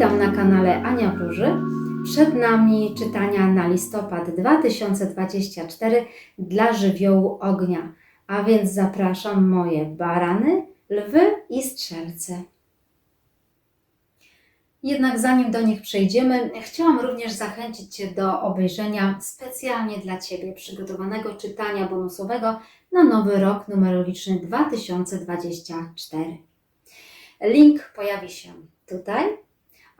Witam na kanale Ania Wróży. Przed nami czytania na listopad 2024 dla żywiołu ognia, a więc zapraszam moje barany, lwy i strzelce. Jednak zanim do nich przejdziemy, chciałam również zachęcić Cię do obejrzenia specjalnie dla Ciebie przygotowanego czytania bonusowego na nowy rok numerologiczny 2024. Link pojawi się tutaj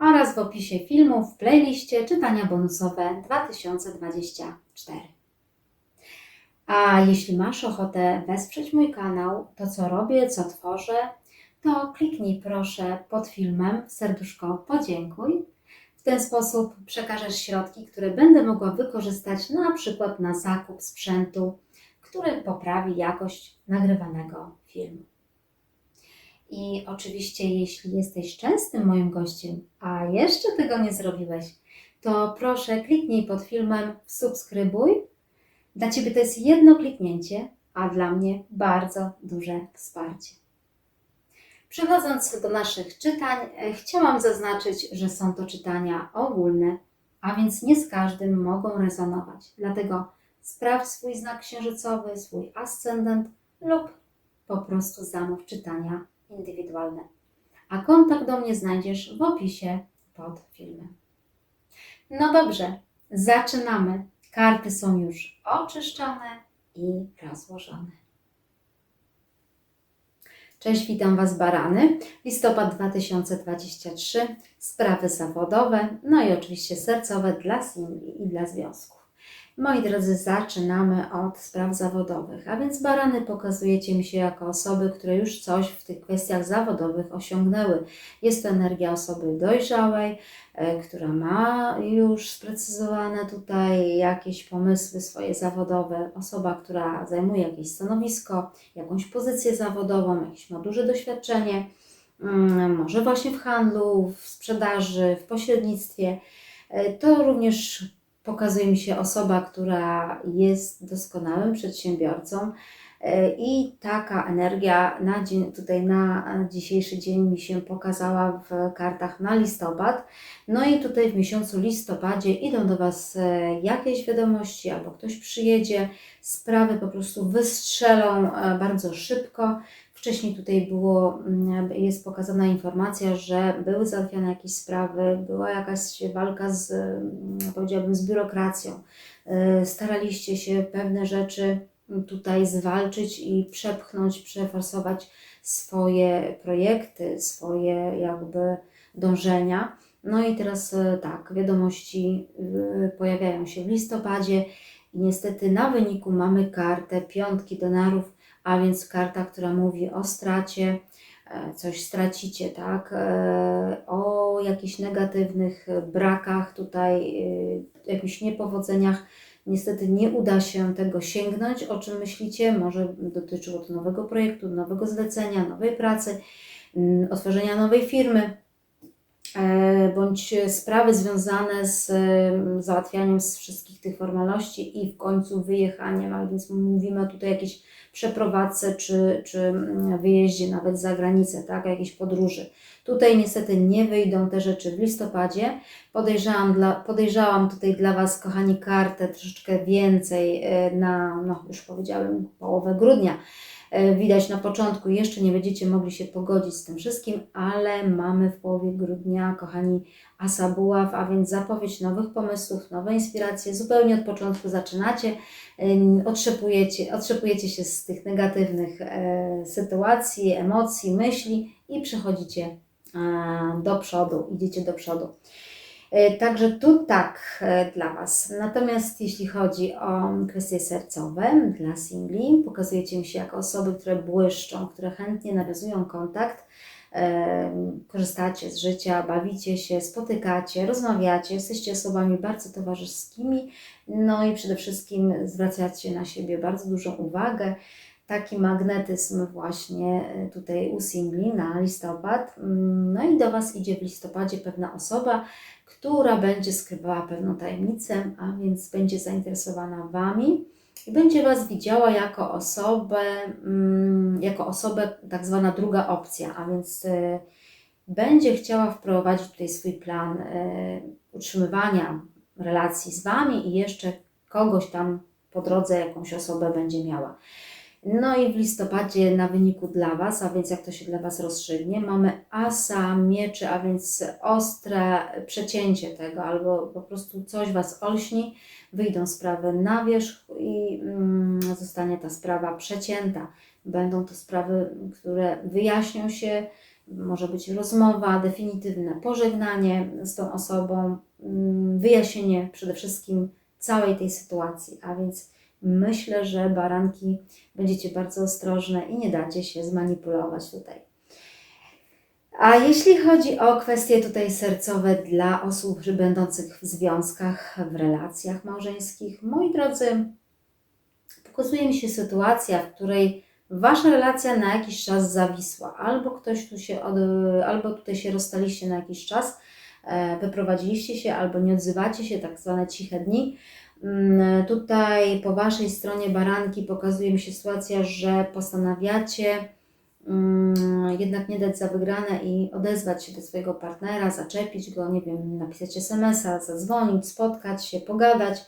oraz w opisie filmu w playliście czytania bonusowe 2024. A jeśli masz ochotę wesprzeć mój kanał, to co robię, co tworzę, to kliknij proszę pod filmem serduszko podziękuj. W ten sposób przekażesz środki, które będę mogła wykorzystać na przykład na zakup sprzętu, który poprawi jakość nagrywanego filmu. I oczywiście, jeśli jesteś częstym moim gościem, a jeszcze tego nie zrobiłeś, to proszę kliknij pod filmem subskrybuj. Dla Ciebie to jest jedno kliknięcie, a dla mnie bardzo duże wsparcie. Przechodząc do naszych czytań, e, chciałam zaznaczyć, że są to czytania ogólne, a więc nie z każdym mogą rezonować. Dlatego sprawdź swój znak księżycowy, swój ascendent lub po prostu zamów czytania indywidualne. A kontakt do mnie znajdziesz w opisie pod filmem. No dobrze, zaczynamy. Karty są już oczyszczone i rozłożone. Cześć, witam Was barany. Listopad 2023, sprawy zawodowe, no i oczywiście sercowe dla singli i dla związków. Moi drodzy, zaczynamy od spraw zawodowych, a więc barany pokazujecie mi się jako osoby, które już coś w tych kwestiach zawodowych osiągnęły. Jest to energia osoby dojrzałej, e, która ma już sprecyzowane tutaj jakieś pomysły swoje zawodowe, osoba, która zajmuje jakieś stanowisko, jakąś pozycję zawodową, jakieś ma duże doświadczenie, mm, może właśnie w handlu, w sprzedaży, w pośrednictwie. E, To również pokazuje mi się osoba, która jest doskonałym przedsiębiorcą e, i taka energia na dzień, tutaj na dzisiejszy dzień mi się pokazała w kartach na listopad. No i tutaj w miesiącu listopadzie idą do Was e, jakieś wiadomości albo ktoś przyjedzie, sprawy po prostu wystrzelą e, bardzo szybko. Wcześniej tutaj było, mm, jest pokazana informacja, że były załatwiane jakieś sprawy, była jakaś walka z, mm, powiedziałabym, z biurokracją. Y, Staraliście się pewne rzeczy tutaj zwalczyć i przepchnąć, przeforsować swoje projekty, swoje jakby dążenia. No i teraz y, tak, wiadomości y, pojawiają się w listopadzie i niestety na wyniku mamy kartę piątki denarów, a więc karta, która mówi o stracie, e, coś stracicie, tak? E, O jakichś negatywnych brakach, tutaj, e, jakichś niepowodzeniach. Niestety nie uda się tego sięgnąć. O czym myślicie? Może dotyczyło to nowego projektu, nowego zlecenia, nowej pracy, mm, otworzenia nowej firmy bądź sprawy związane z załatwianiem z wszystkich tych formalności i w końcu wyjechaniem, a więc mówimy tutaj o jakiejś przeprowadzce czy, czy wyjeździe nawet za granicę, tak, jakiejś podróży. Tutaj niestety nie wyjdą te rzeczy w listopadzie. Podejrzałam, dla, podejrzałam tutaj dla Was, kochani, kartę troszeczkę więcej e, na, no już powiedziałem, połowę grudnia. E, widać na początku, jeszcze nie będziecie mogli się pogodzić z tym wszystkim, ale mamy w połowie grudnia, kochani, Asa Buław, a więc zapowiedź nowych pomysłów, nowe inspiracje. Zupełnie od początku zaczynacie, otrzepujecie, otrzepujecie się z tych negatywnych e, sytuacji, emocji, myśli i przechodzicie do przodu, idziecie do przodu. E, także tu tak e, dla Was. Natomiast jeśli chodzi o kwestie sercowe dla singli, pokazujecie mi się jako osoby, które błyszczą, które chętnie nawiązują kontakt, korzystacie z życia, bawicie się, spotykacie, rozmawiacie, jesteście osobami bardzo towarzyskimi, no i przede wszystkim zwracacie na siebie bardzo dużą uwagę. Taki magnetyzm właśnie e, tutaj u singli na listopad. Mm, no i do Was idzie w listopadzie pewna osoba, która będzie skrywała pewną tajemnicę, a więc będzie zainteresowana Wami i będzie Was widziała jako osobę, mm, jako osobę tak zwana druga opcja, a więc y, będzie chciała wprowadzić tutaj swój plan e, utrzymywania relacji z Wami i jeszcze kogoś tam po drodze, jakąś osobę będzie miała. No i w listopadzie na wyniku dla Was, a więc jak to się dla Was rozstrzygnie, mamy asa mieczy, a więc ostre przecięcie tego, albo po prostu coś Was olśni, wyjdą sprawy na wierzch i mm, zostanie ta sprawa przecięta. Będą to sprawy, które wyjaśnią się, może być rozmowa, definitywne pożegnanie z tą osobą, mm, wyjaśnienie przede wszystkim całej tej sytuacji, a więc myślę, że baranki będziecie bardzo ostrożne i nie dacie się zmanipulować tutaj. A jeśli chodzi o kwestie tutaj sercowe dla osób będących w związkach, w relacjach małżeńskich, moi drodzy, pokazuje mi się sytuacja, w której wasza relacja na jakiś czas zawisła, albo ktoś tu się, od, albo tutaj się rozstaliście na jakiś czas, e, wyprowadziliście się, albo nie odzywacie się, tak zwane ciche dni. Mm, Tutaj po waszej stronie baranki pokazuje mi się sytuacja, że postanawiacie mm, jednak nie dać za wygrane i odezwać się do swojego partnera, zaczepić go, nie wiem, napisać SMS-a, zadzwonić, spotkać się, pogadać.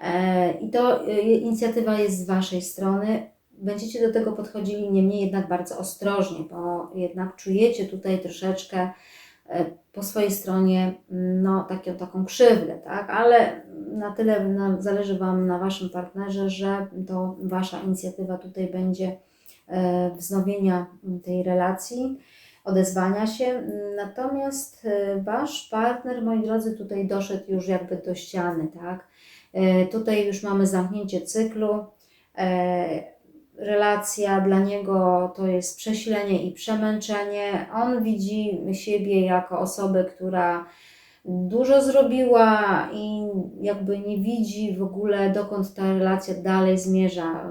E, I to e, inicjatywa jest z waszej strony. Będziecie do tego podchodzili niemniej jednak bardzo ostrożnie, bo jednak czujecie tutaj troszeczkę po swojej stronie no, taką, taką krzywdę, tak? ale na tyle na, zależy Wam na Waszym partnerze, że to Wasza inicjatywa tutaj będzie e, wznowienia tej relacji, odezwania się. Natomiast e, Wasz partner, moi drodzy, tutaj doszedł już jakby do ściany, tak? E, tutaj już mamy zamknięcie cyklu. Relacja dla niego to jest przesilenie i przemęczenie. On widzi siebie jako osobę, która dużo zrobiła i jakby nie widzi w ogóle, dokąd ta relacja dalej zmierza.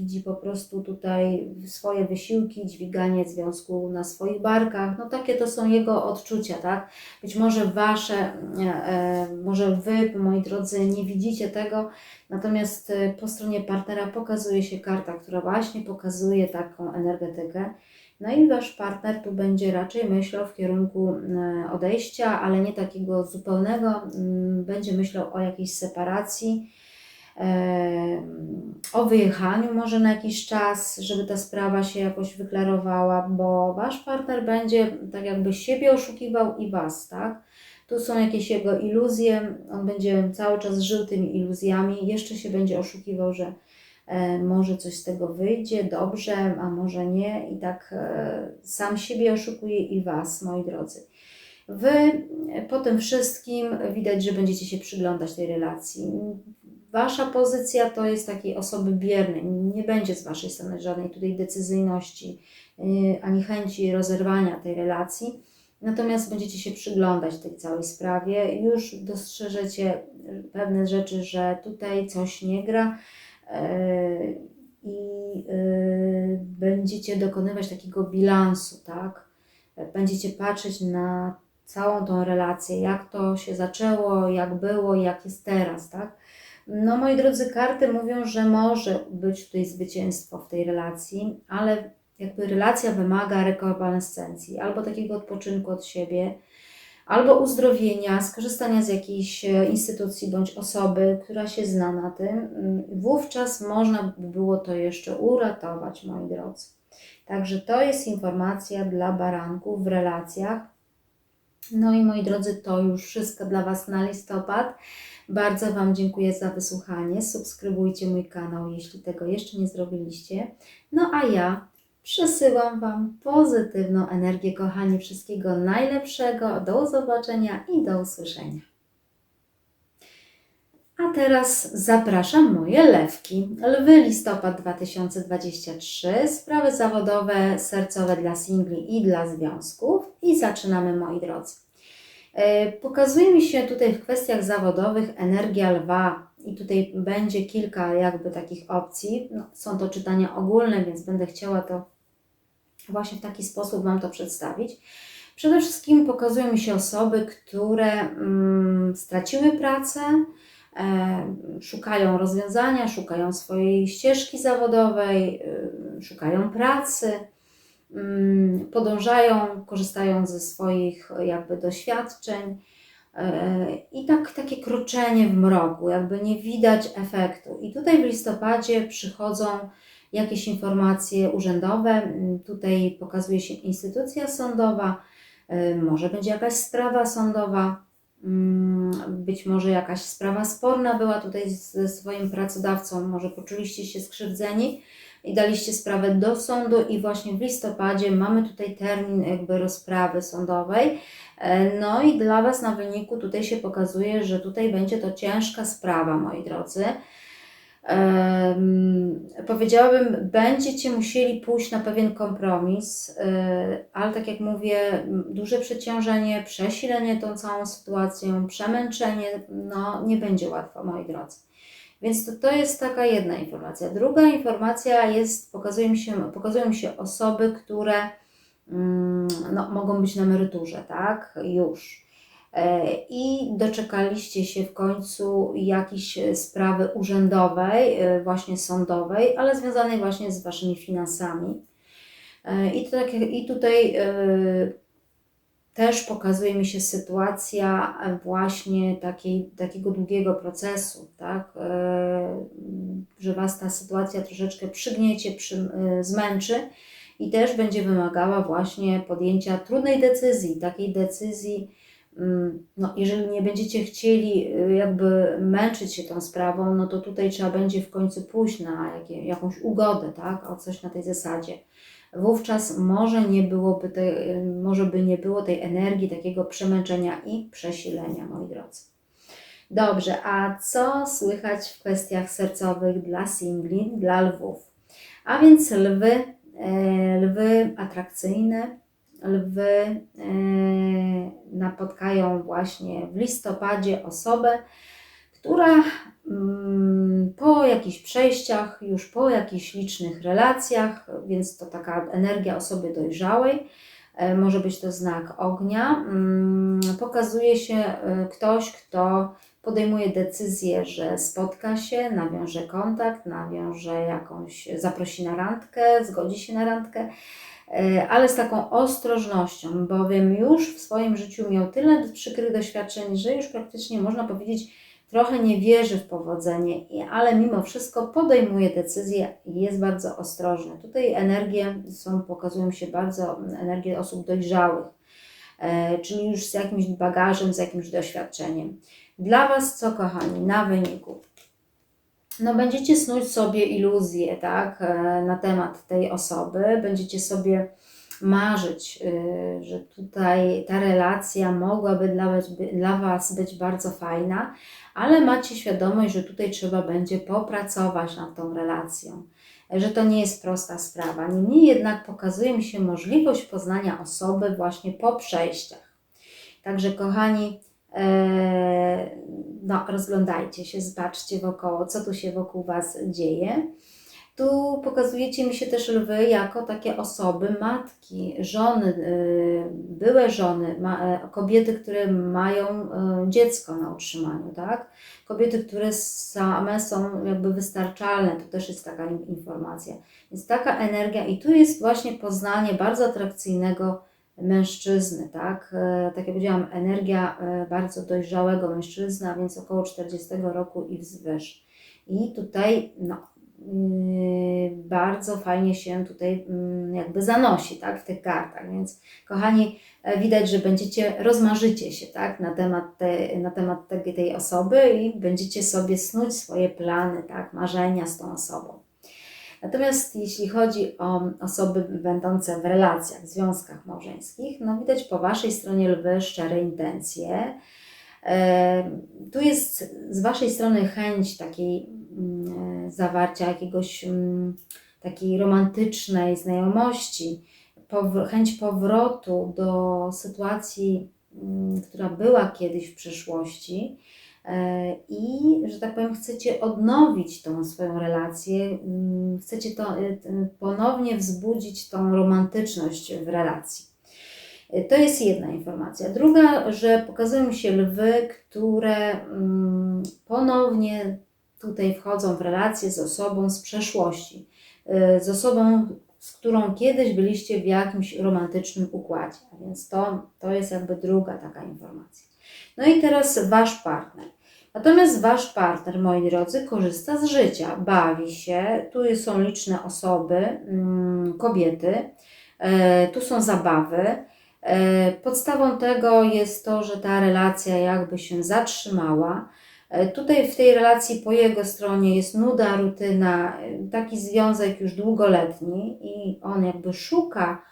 Widzi po prostu tutaj swoje wysiłki, dźwiganie związku na swoich barkach. No takie to są jego odczucia, tak? Być może wasze, e, e, może wy, moi drodzy, nie widzicie tego, natomiast e, po stronie partnera pokazuje się karta, która właśnie pokazuje taką energetykę. No i wasz partner tu będzie raczej myślał w kierunku odejścia, ale nie takiego zupełnego. Mm, Będzie myślał o jakiejś separacji, o wyjechaniu może na jakiś czas, żeby ta sprawa się jakoś wyklarowała, bo wasz partner będzie tak jakby siebie oszukiwał i was, tak? Tu są jakieś jego iluzje, on będzie cały czas żył tymi iluzjami, jeszcze się będzie oszukiwał, że e, może coś z tego wyjdzie dobrze, a może nie, i tak e, sam siebie oszukuje i Was, moi drodzy. Wy po tym wszystkim widać, że będziecie się przyglądać tej relacji. Wasza pozycja to jest takiej osoby biernej. Nie będzie z Waszej strony żadnej tutaj decyzyjności yy, ani chęci rozerwania tej relacji. Natomiast będziecie się przyglądać tej całej sprawie. Już dostrzeżecie pewne rzeczy, że tutaj coś nie gra yy, i yy, będziecie dokonywać takiego bilansu, tak? Będziecie patrzeć na całą tą relację, jak to się zaczęło, jak było, jak jest teraz, tak? No, moi drodzy, karty mówią, że może być tutaj zwycięstwo w tej relacji, ale jakby relacja wymaga rekonwalescencji, albo takiego odpoczynku od siebie, albo uzdrowienia, skorzystania z jakiejś e, instytucji bądź osoby, która się zna na tym. Mm, Wówczas można by było to jeszcze uratować, moi drodzy. Także to jest informacja dla baranków w relacjach. No i moi drodzy, to już wszystko dla Was na listopad. Bardzo Wam dziękuję za wysłuchanie. Subskrybujcie mój kanał, jeśli tego jeszcze nie zrobiliście. No a ja przesyłam Wam pozytywną energię, kochani. Wszystkiego najlepszego. Do zobaczenia i do usłyszenia. A teraz zapraszam moje lewki. Lwy listopad 2023, sprawy zawodowe, sercowe dla singli i dla związków. I zaczynamy, moi drodzy. E, Pokazuje mi się tutaj w kwestiach zawodowych energia lwa i tutaj będzie kilka jakby takich opcji. No, są to czytania ogólne, więc będę chciała to właśnie w taki sposób Wam to przedstawić. Przede wszystkim pokazują mi się osoby, które mm, straciły pracę, e, szukają rozwiązania, szukają swojej ścieżki zawodowej, y, szukają pracy. Mm, podążają, korzystają ze swoich jakby doświadczeń e, i tak takie kroczenie w mroku, jakby nie widać efektu. I tutaj w listopadzie przychodzą jakieś informacje urzędowe, mm, tutaj pokazuje się instytucja sądowa, e, może będzie jakaś sprawa sądowa, mm, być może jakaś sprawa sporna była tutaj ze swoim pracodawcą, może poczuliście się skrzywdzeni i daliście sprawę do sądu i właśnie w listopadzie mamy tutaj termin jakby rozprawy sądowej. E, no i dla Was na wyniku tutaj się pokazuje, że tutaj będzie to ciężka sprawa, moi drodzy. Um, powiedziałabym, będziecie musieli pójść na pewien kompromis, yy, ale tak jak mówię, duże przeciążenie, przesilenie tą całą sytuacją, przemęczenie, no nie będzie łatwo, moi drodzy. Więc to, to jest taka jedna informacja. Druga informacja jest, pokazują się, pokazują się osoby, które mm, no, mogą być na emeryturze, tak? Już. E, I doczekaliście się w końcu jakiejś sprawy urzędowej, e, właśnie sądowej, ale związanej właśnie z waszymi finansami. E, I, to tak, i tutaj też pokazuje mi się sytuacja właśnie takiej, takiego długiego procesu, tak? E, że Was ta sytuacja troszeczkę przygniecie, przy, e, zmęczy i też będzie wymagała właśnie podjęcia trudnej decyzji, takiej decyzji, mm, no, jeżeli nie będziecie chcieli e, jakby męczyć się tą sprawą, no to tutaj trzeba będzie w końcu pójść na jakie, jakąś ugodę, tak? O coś na tej zasadzie wówczas może nie byłoby te, może by nie było tej energii, takiego przemęczenia i przesilenia, moi drodzy. Dobrze, a co słychać w kwestiach sercowych dla singli, dla lwów? A więc lwy, e, lwy atrakcyjne, lwy e, napotkają właśnie w listopadzie osobę, która mm, po jakichś przejściach, już po jakichś licznych relacjach, więc to taka energia osoby dojrzałej, e, może być to znak ognia, mm, pokazuje się e, ktoś, kto podejmuje decyzję, że spotka się, nawiąże kontakt, nawiąże jakąś, zaprosi na randkę, zgodzi się na randkę, e, ale z taką ostrożnością, bowiem już w swoim życiu miał tyle przykrych doświadczeń, że już praktycznie można powiedzieć, trochę nie wierzy w powodzenie, ale mimo wszystko podejmuje decyzje i jest bardzo ostrożny. Tutaj energie są, pokazują się bardzo, energie osób dojrzałych, e, czyli już z jakimś bagażem, z jakimś doświadczeniem. Dla Was co, kochani, na wyniku? No, będziecie snuć sobie iluzje, tak, e, na temat tej osoby, będziecie sobie marzyć, y, że tutaj ta relacja mogłaby dla was, dla was być bardzo fajna, ale macie świadomość, że tutaj trzeba będzie popracować nad tą relacją, że to nie jest prosta sprawa. Niemniej jednak pokazuje mi się możliwość poznania osoby właśnie po przejściach. Także, kochani, e, no, rozglądajcie się, zobaczcie wokoło, co tu się wokół Was dzieje. Tu pokazujecie mi się też lwy jako takie osoby, matki, żony, y, byłe żony, e, kobiety, które mają e, dziecko na utrzymaniu, tak? Kobiety, które same są jakby wystarczalne, to też jest taka informacja. Więc taka energia i tu jest właśnie poznanie bardzo atrakcyjnego mężczyzny, tak? E, tak jak powiedziałam, energia bardzo dojrzałego mężczyzny, a więc około 40 roku i wzwyż. I tutaj no, bardzo fajnie się tutaj mm, jakby zanosi tak, w tych kartach. Więc kochani, e, widać, że będziecie, rozmarzycie się tak, na temat, te, na temat tej, tej osoby i będziecie sobie snuć swoje plany, tak, marzenia z tą osobą. Natomiast jeśli chodzi o osoby będące w relacjach, związkach małżeńskich, no widać po Waszej stronie lwy szczere intencje. E, tu jest z Waszej strony chęć takiej zawarcia jakiegoś mm, takiej romantycznej znajomości, chęć powrotu do sytuacji, mm, która była kiedyś w przeszłości e, i, że tak powiem, chcecie odnowić tą swoją relację, chcecie to e, ponownie wzbudzić tą romantyczność w relacji. To jest jedna informacja. Druga, że pokazują się lwy, które ponownie tutaj wchodzą w relacje z osobą z przeszłości, y, z osobą, z którą kiedyś byliście w jakimś romantycznym układzie. A więc to, to jest jakby druga taka informacja. No i teraz wasz partner. Natomiast wasz partner, moi drodzy, korzysta z życia, bawi się. Tu są liczne osoby, mm, kobiety, e, tu są zabawy. E, podstawą tego jest to, że ta relacja jakby się zatrzymała. E, tutaj w tej relacji po jego stronie jest nuda, rutyna, taki związek już długoletni i on jakby szuka,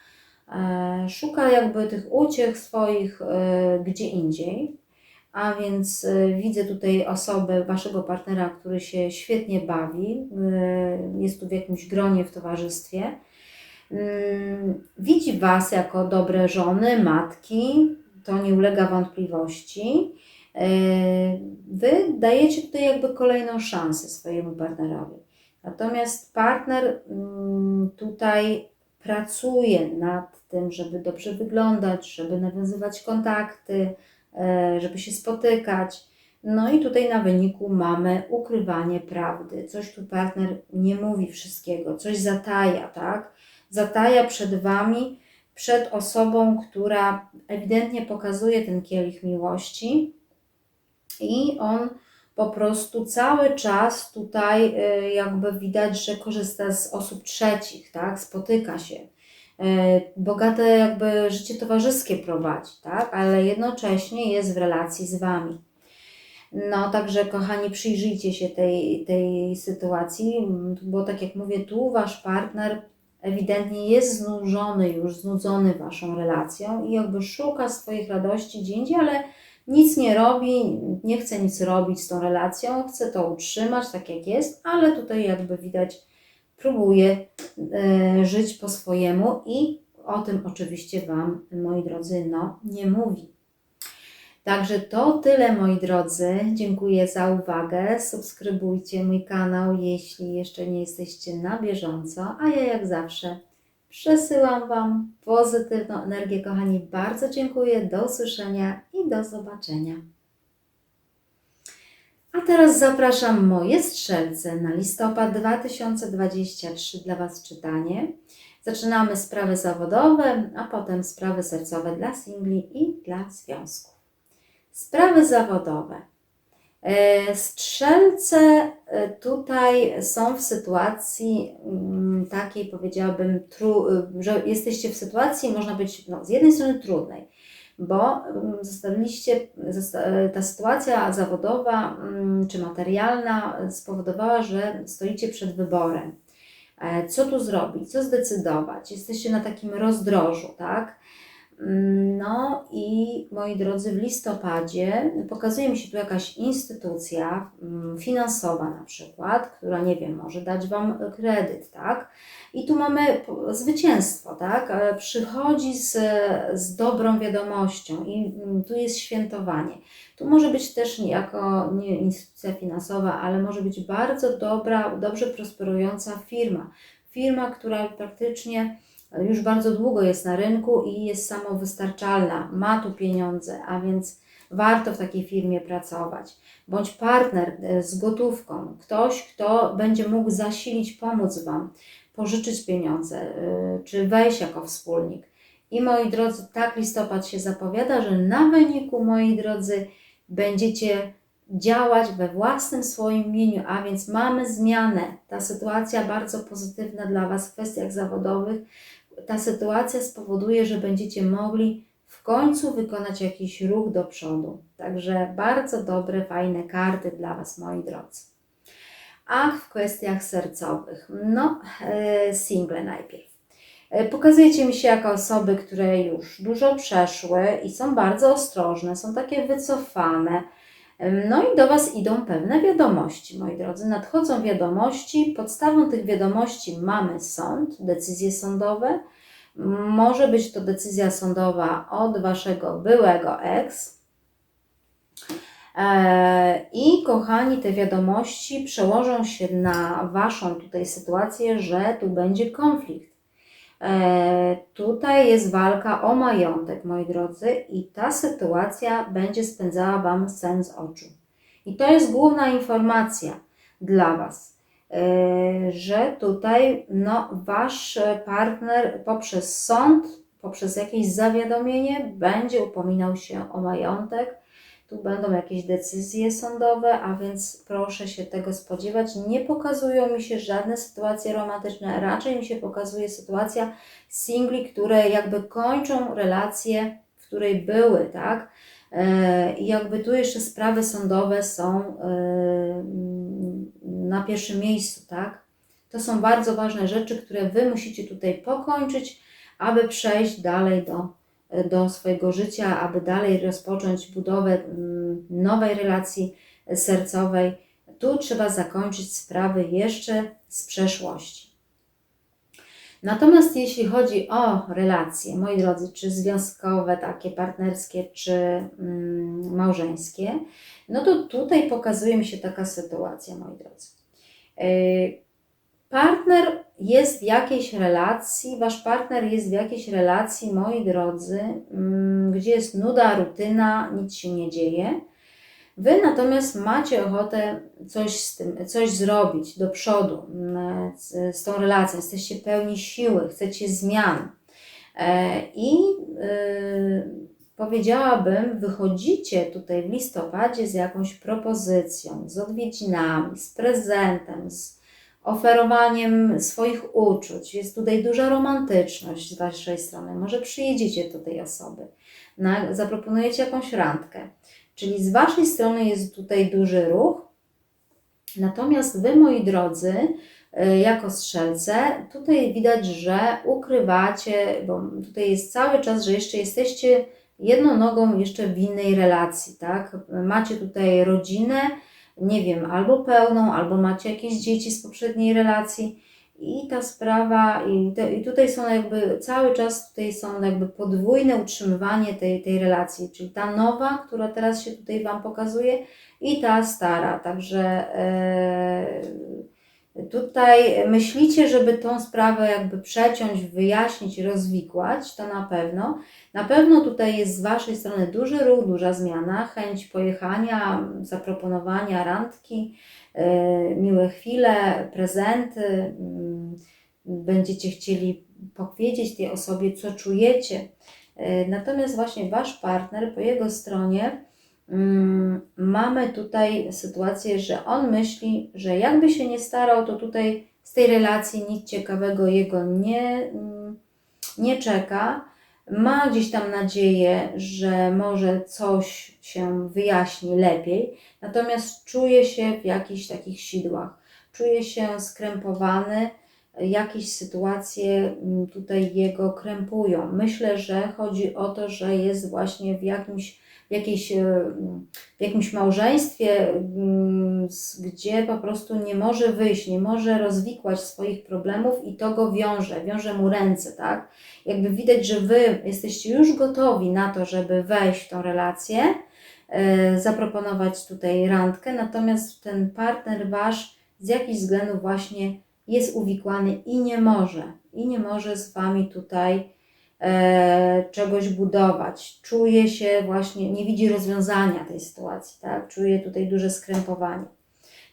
szuka jakby tych uciech swoich gdzie indziej. A więc widzę tutaj osobę, waszego partnera, który się świetnie bawi, jest tu w jakimś gronie, w towarzystwie. Mm, widzi Was jako dobre żony, matki, to nie ulega wątpliwości. Wy dajecie tutaj jakby kolejną szansę swojemu partnerowi. Natomiast partner mm, tutaj pracuje nad tym, żeby dobrze wyglądać, żeby nawiązywać kontakty, E, żeby się spotykać. No i tutaj na wyniku mamy ukrywanie prawdy. Coś tu partner nie mówi wszystkiego, coś zataja, tak? Zataja przed Wami, przed osobą, która ewidentnie pokazuje ten kielich miłości i on po prostu cały czas tutaj e, jakby widać, że korzysta z osób trzecich, tak? Spotyka się E, bogate jakby życie towarzyskie prowadzi, tak? Ale jednocześnie jest w relacji z Wami. No, także kochani, przyjrzyjcie się tej, tej sytuacji, bo tak jak mówię, tu Wasz partner ewidentnie jest znużony już, znudzony Waszą relacją i jakby szuka swoich radości gdzie indziej, ale nic nie robi, nie chce nic robić z tą relacją, chce to utrzymać tak jak jest, ale tutaj jakby widać próbuje e, żyć po swojemu i o tym oczywiście Wam, moi drodzy, no nie mówi. Także to tyle, moi drodzy. Dziękuję za uwagę. Subskrybujcie mój kanał, jeśli jeszcze nie jesteście na bieżąco, a ja jak zawsze przesyłam Wam pozytywną energię, kochani. Bardzo dziękuję. Do usłyszenia i do zobaczenia. A teraz zapraszam moje strzelce na listopad 2023 dla Was czytanie. Zaczynamy sprawy zawodowe, a potem sprawy sercowe dla singli i dla związków. Sprawy zawodowe. E, strzelce e, tutaj są w sytuacji mm, takiej, powiedziałabym, że jesteście w sytuacji, można być no, z jednej strony trudnej, bo mm, zostaliście, ta sytuacja zawodowa mm, czy materialna spowodowała, że stoicie przed wyborem. E, co tu zrobić, co zdecydować? Jesteście na takim rozdrożu, tak? No i moi drodzy, w listopadzie pokazuje mi się tu jakaś instytucja mm, finansowa na przykład, która nie wiem, może dać Wam kredyt, tak? I tu mamy zwycięstwo, tak? E, przychodzi z, z dobrą wiadomością i mm, tu jest świętowanie. Tu może być też jako nie instytucja finansowa, ale może być bardzo dobra, dobrze prosperująca firma. Firma, która praktycznie już bardzo długo jest na rynku i jest samowystarczalna, ma tu pieniądze, a więc warto w takiej firmie pracować. Bądź partner e, z gotówką, ktoś, kto będzie mógł zasilić, pomóc Wam, pożyczyć pieniądze, e, czy wejść jako wspólnik. I moi drodzy, tak listopad się zapowiada, że na wyniku, moi drodzy, będziecie działać we własnym swoim imieniu, a więc mamy zmianę. Ta sytuacja bardzo pozytywna dla Was w kwestiach zawodowych ta sytuacja spowoduje, że będziecie mogli w końcu wykonać jakiś ruch do przodu. Także bardzo dobre, fajne karty dla Was, moi drodzy. A w kwestiach sercowych, no, e, single najpierw. E, pokazujecie mi się jako osoby, które już dużo przeszły i są bardzo ostrożne, są takie wycofane, no i do Was idą pewne wiadomości, moi drodzy. Nadchodzą wiadomości. Podstawą tych wiadomości mamy sąd, decyzje sądowe. Może być to decyzja sądowa od Waszego byłego ex. E, I kochani, te wiadomości przełożą się na Waszą tutaj sytuację, że tu będzie konflikt tutaj jest walka o majątek, moi drodzy, i ta sytuacja będzie spędzała Wam sen z oczu. I to jest główna informacja dla Was. e, że tutaj no, wasz partner poprzez sąd, poprzez jakieś zawiadomienie będzie upominał się o majątek. Tu będą jakieś decyzje sądowe, a więc proszę się tego spodziewać. Nie pokazują mi się żadne sytuacje romantyczne, raczej mi się pokazuje sytuacja singli, które jakby kończą relacje, w której były, tak? E, I jakby tu jeszcze sprawy sądowe są e, na pierwszym miejscu, tak? To są bardzo ważne rzeczy, które Wy musicie tutaj pokończyć, aby przejść dalej do, do swojego życia, aby dalej rozpocząć budowę mm, nowej relacji sercowej. Tu trzeba zakończyć sprawy jeszcze z przeszłości. Natomiast jeśli chodzi o relacje, moi drodzy, czy związkowe, takie partnerskie, czy mm, małżeńskie, no to tutaj pokazuje mi się taka sytuacja, moi drodzy. Partner jest w jakiejś relacji, wasz partner jest w jakiejś relacji, moi drodzy, mm, gdzie jest nuda, rutyna, nic się nie dzieje. Wy natomiast macie ochotę coś z tym, coś zrobić do przodu mm, z, tą relacją, jesteście pełni siły, chcecie zmian. E, I yy, powiedziałabym, wychodzicie tutaj w listopadzie z jakąś propozycją, z odwiedzinami, z prezentem, z oferowaniem swoich uczuć. Jest tutaj duża romantyczność z Waszej strony. Może przyjedziecie do tej osoby, na, zaproponujecie jakąś randkę. Czyli z Waszej strony jest tutaj duży ruch, natomiast Wy, moi drodzy, y, jako strzelce, tutaj widać, że ukrywacie, bo tutaj jest cały czas, że jeszcze jesteście jedną nogą jeszcze w innej relacji, tak? Macie tutaj rodzinę, nie wiem, albo pełną, albo macie jakieś dzieci z poprzedniej relacji i ta sprawa, i, te, i tutaj są jakby cały czas tutaj są jakby podwójne utrzymywanie tej, tej relacji, czyli ta nowa, która teraz się tutaj Wam pokazuje i ta stara. Także e, tutaj myślicie, żeby tą sprawę jakby przeciąć, wyjaśnić, rozwikłać, to na pewno. Na pewno tutaj jest z Waszej strony duży ruch, duża zmiana, chęć pojechania, zaproponowania randki, E, miłe chwile, prezenty. Mm, będziecie chcieli powiedzieć tej osobie, co czujecie. E, natomiast właśnie Wasz partner po jego stronie mamy tutaj sytuację, że on myśli, że jakby się nie starał, to tutaj z tej relacji nic ciekawego jego nie, mm, nie czeka. Ma gdzieś tam nadzieję, że może coś się wyjaśni lepiej, natomiast czuje się w jakichś takich sidłach, czuje się skrępowany, jakieś sytuacje mm, tutaj jego krępują. Myślę, że chodzi o to, że jest właśnie w jakimś w, jakiejś, e, w jakimś małżeństwie, mm, gdzie po prostu nie może wyjść, nie może rozwikłać swoich problemów i to go wiąże, wiąże mu ręce, tak? Jakby widać, że Wy jesteście już gotowi na to, żeby wejść w tą relację, e, zaproponować tutaj randkę, natomiast ten partner Wasz z jakichś względów właśnie jest uwikłany i nie może, i nie może z Wami tutaj e, czegoś budować. Czuje się właśnie, nie widzi rozwiązania tej sytuacji, tak? Czuje tutaj duże skrępowanie.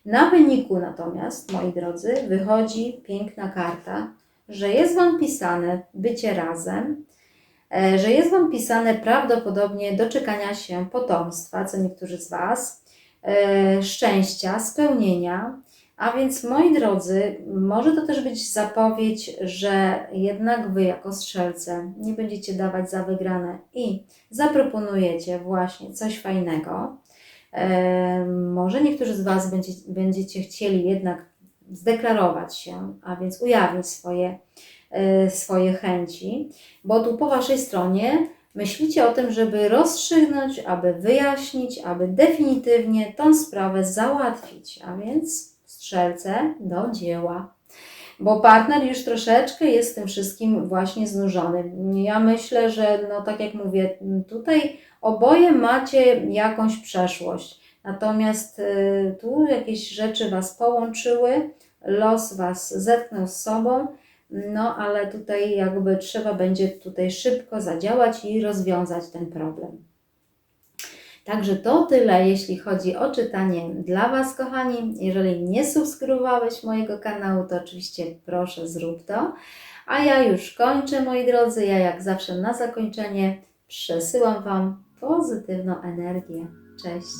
Na wyniku natomiast, moi drodzy, wychodzi piękna karta, że jest Wam pisane bycie razem, e, że jest Wam pisane prawdopodobnie doczekania się potomstwa, co niektórzy z Was, e, szczęścia, spełnienia, a więc moi drodzy, może to też być zapowiedź, że jednak Wy jako strzelce nie będziecie dawać za wygrane i zaproponujecie właśnie coś fajnego. Może niektórzy z Was będzie, będziecie chcieli jednak zdeklarować się, a więc ujawnić swoje, e, swoje chęci, bo tu po Waszej stronie myślicie o tym, żeby rozstrzygnąć, aby wyjaśnić, aby definitywnie tą sprawę załatwić, a więc strzelce do dzieła. Bo partner już troszeczkę jest tym wszystkim właśnie znużony. Ja myślę, że no tak jak mówię, tutaj oboje macie jakąś przeszłość. Natomiast y, tu jakieś rzeczy Was połączyły, los Was zetknął z sobą, no ale tutaj jakby trzeba będzie tutaj szybko zadziałać i rozwiązać ten problem. Także to tyle, jeśli chodzi o czytanie dla Was, kochani. Jeżeli nie subskrybowałeś mojego kanału, to oczywiście proszę zrób to. A ja już kończę, moi drodzy. Ja jak zawsze na zakończenie przesyłam Wam pozytywną energię. Cześć!